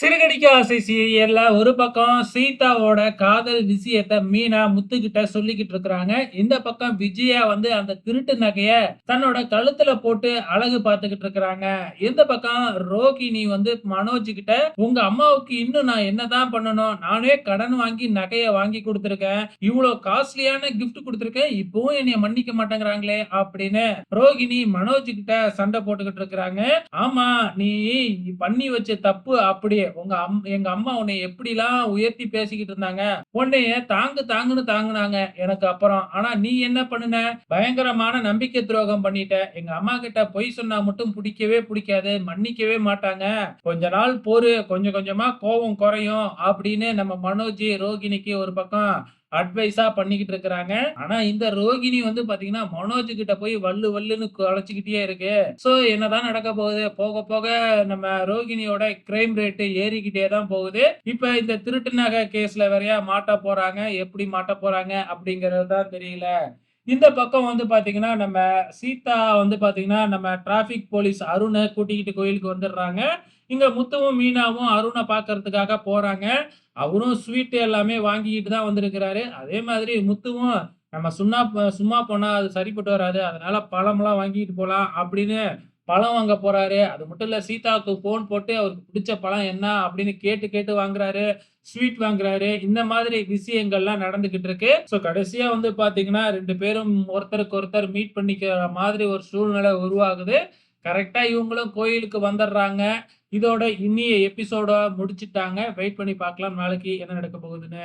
சிறுகடிக்க ஆசை சீரியல்ல ஒரு பக்கம் சீதாவோட காதல் விஷயத்த மீனா முத்துக்கிட்ட சொல்லிக்கிட்டு இருக்கிறாங்க. இந்த பக்கம் விஜயா வந்து அந்த திருட்டு நகைய தன்னோட கழுத்துல போட்டு அழகு பார்த்துக்கிட்டு இருக்கிறாங்க. இந்த பக்கம் ரோகிணி வந்து மனோஜ் கிட்ட உங்க அம்மாவுக்கு இன்னும் நான் என்னதான் பண்ணணும்? நானே கடன் வாங்கி நகைய வாங்கி கொடுத்துருக்கேன். இவ்வளவு காஸ்ட்லியான கிஃப்ட் கொடுத்துருக்கேன். இப்பவும் என்னைய மன்னிக்க மாட்டேங்கிறாங்களே அப்படின்னு ரோகிணி மனோஜ் கிட்ட சண்டை போட்டுக்கிட்டு இருக்கிறாங்க. ஆமா நீ பண்ணி வச்ச தப்பு அப்படி உங்க அம் எங்க அம்மா உன்னை எப்படிலாம் உயர்த்தி பேசிக்கிட்டு இருந்தாங்க? உன்னைய தாங்கு தாங்குன்னு தாங்குனாங்க. எனக்கு அப்புறம் ஆனா நீ என்ன பண்ணுன? பயங்கரமான நம்பிக்கை துரோகம் பண்ணிட்ட. எங்க அம்மா கிட்ட பொய் சொன்னா மட்டும் பிடிக்கவே பிடிக்காது மன்னிக்கவே மாட்டாங்க. கொஞ்ச நாள் போரு கொஞ்சம் கொஞ்சமா கோபம் குறையும் அப்படின்னு நம்ம மனோஜ் ரோகிணிக்கு ஒரு பக்கம் அட்வைஸா பண்ணிக்கிட்டு இருக்கிறாங்க. ஆனா இந்த ரோகிணி வந்து பாத்தீங்கன்னா மனோஜ் கிட்ட போய் வல்லு வல்லுன்னு குழச்சிக்கிட்டே இருக்கு. சோ என்னதான் நடக்க போகுது? போக போக நம்ம ரோகிணியோட கிரைம் ரேட்டு ஏறிக்கிட்டே தான் போகுது. இப்ப இந்த திருட்டு நகை கேஸ்ல வேறையா மாட்ட மாட்ட போறாங்க எப்படி மாட்ட போறாங்க அப்படிங்கிறது தான் தெரியல. இந்த பக்கம் வந்து பாத்தீங்கன்னா நம்ம சீதா வந்து பாத்தீங்கன்னா நம்ம டிராபிக் போலீஸ் அருணை கூட்டிக்கிட்டு கோயிலுக்கு வந்துடுறாங்க. இங்க முத்துவும் மீனாவும் அருணை பாக்குறதுக்காக போறாங்க. அவரும் ஸ்வீட் எல்லாமே வாங்கிக்கிட்டு தான் வந்திருக்கிறாரு. அதே மாதிரி முத்துவும் நம்ம சும்மா சும்மா போனா அது சரிப்பட்டு வராது. அதனால பழம்லாம் வாங்கிட்டு போலாம் அப்படின்னு பழம் வாங்க போறாரு. அது மட்டும் இல்ல சீதாவுக்கு போன் போட்டு அவருக்கு பிடிச்ச பழம் என்ன அப்படின்னு கேட்டு கேட்டு வாங்குறாரு. ஸ்வீட் வாங்குறாரு. இந்த மாதிரி விஷயங்கள்லாம் நடந்துகிட்டு இருக்கு. ஸோ கடைசியா வந்து பாத்தீங்கன்னா ரெண்டு பேரும் ஒருத்தருக்கு ஒருத்தர் மீட் பண்ணிக்கிற மாதிரி ஒரு சூழ்நிலை உருவாகுது. கரெக்டா இவங்களும் கோயிலுக்கு வந்துடுறாங்க. இதோட இன்னிய எபிசோட முடிச்சிட்டாங்க. வெயிட் பண்ணி பார்க்கலாம் நாளைக்கு என்ன நடக்க போகுதுன்னு.